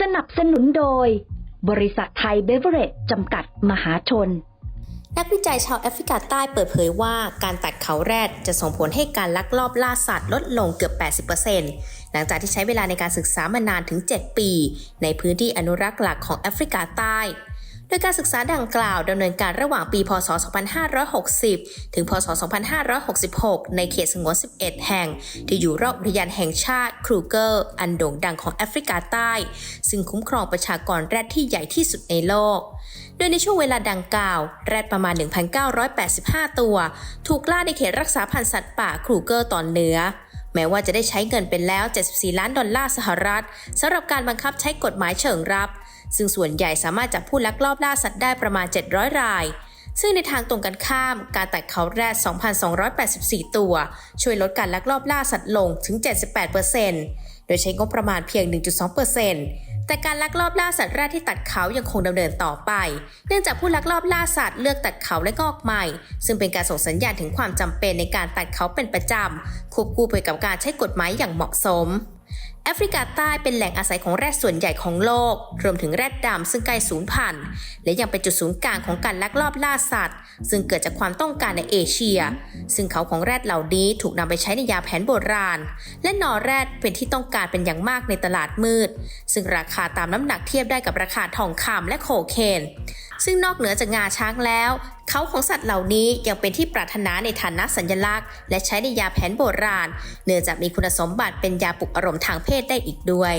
สนับสนุนโดย บริษัทไทยเบเวอเรจจำกัดมหาชน นักวิจัยชาวแอฟริกาใต้เปิดเผยว่าการตัดเขาแรดจะส่งผลให้การลักลอบล่าสัตว์ลดลงเกือบ 80%หลังจากที่ใช้เวลาในการศึกษามานานถึง 7 ปี ในพื้นที่อนุรักษ์หลักของแอฟริกาใต้ ดยการศึกษาดังกล่าวดำเนินการระหว่างปี พศ 2560 ถึง พศ 2566 ในเขตสงวน 11 แห่ง ที่อยู่รอบอุทยานแห่งชาติครูเกอร์ อันโด่งดังของแอฟริกาใต้ ซึ่งคุ้มครองประชากรแรดที่ใหญ่ที่สุดในโลก โดยในช่วงเวลาดังกล่าว แรดประมาณ 1,985 ตัว ถูกล่าในเขตรักษาพันธุ์สัตว์ป่าครูเกอร์ตอนเหนือแม้ว่าจะได้ใช้เงินไปแล้ว 74 ล้านดอลลาร์สหรัฐสำหรับการบังคับใช้กฎหมายเชิงรับ ซึ่งส่วนใหญ่สามารถจับผู้ลักลอบล่าสัตว์ได้ประมาณ 700 ราย ซึ่งในทางตรงกันข้าม การตัดเขาแรด 2,284 ตัว ช่วยลดการลักลอบล่าสัตว์ลงถึง 78%โดยใช้งบประมาณเพียง 1.2%แต่การลักลอบล่าสัตว์แรดที่ตัดเขายังคงดำเนินต่อไป เนื่องจากผู้ลักลอบล่าสัตว์เลือกตัดเขาและงอกใหม่ ซึ่งเป็นการส่งสัญญาณถึงความจำเป็นในการตัดเขาเป็นประจำควบคู่ไปกับการใช้กฎหมายอย่างเหมาะสม แอฟริกาใต้เป็นแหล่งอาศัยของแรดส่วนใหญ่ของโลก รวมถึงแรดดำซึ่งใกล้สูญพันธุ์ และยังเป็นจุดศูนย์กลางของการลักลอบล่าสัตว์ ซึ่งเกิดจากความต้องการในเอเชีย ซึ่งเขาของแรดเหล่านี้ถูกนำไปใช้ในยาแผนโบราณ และนอแรดเป็นที่ต้องการเป็นอย่างมากในตลาดมืด ซึ่งราคาตามน้ำหนักเทียบได้กับราคาทองคำและโคเคน ซึ่งนอกเหนือจากงาช้างแล้ว เขาของสัตว์เหล่านี้ยังเป็นที่ปรารถนาในฐานะสัญลักษณ์ และใช้ในยาแผนโบราณ เนื่องจากมีคุณสมบัติเป็นยาปลุกอารมณ์ทางเพศได้อีกด้วย